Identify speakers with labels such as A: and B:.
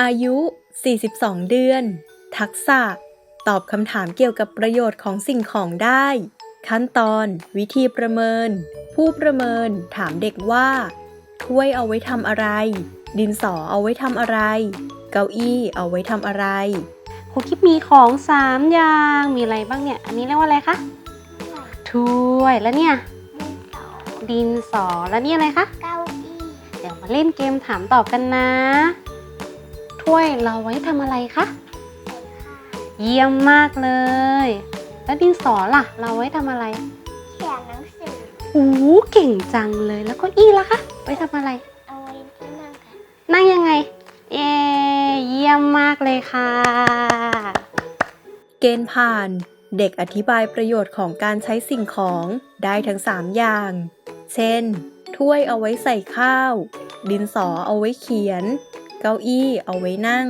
A: อายุ 42 เดือน ทักษะ ตอบคำถามเกี่ยวกับประโยชน์ของสิ่งของได้ ขั้นตอน วิธีประเมิน ผู้ประเมิน ถามเด็กว่า ถ้วยเอาไว้ทำอะไร ดินสอเอาไว้ทำอะไร เก้าอี้เอาไว้ทำอะไร
B: ครูกิ๊บมีของสามอย่าง มีอะไรบ้างเนี่ย อันนี้เรียกว่าอะไรคะ ถ้วย แล้วเนี่ย ดินสอ แล้วนี่อะไรคะ
C: เก้าอี้
B: เดี๋ยวมาเล่นเกมถามตอบกันนะ ถ้วยเราไว้ทำอะไรคะ เยี่ยมมากเลย แล้วดินสอล่ะ เราไว้ทำอะไร
C: เขียนหนังสือ
B: โอ้โหเก่งจังเลย แล้วเก็อี้ล่ะคะ ไว้ทำอะไร
C: เอาไว้ที่นั่งค่ะ
B: นั่งยังไง เย้เยี่ยมมากเลยค่ะ
A: เกณฑ์ผ่าน เด็กอธิบายประโยชน์ของการใช้สิ่งของได้ทั้ง 3 อย่าง เช่น ถ้วยเอาไว้ใส่ข้าว ดินสอเอาไว้เขียน เก้าอี้เอาไว้นั่ง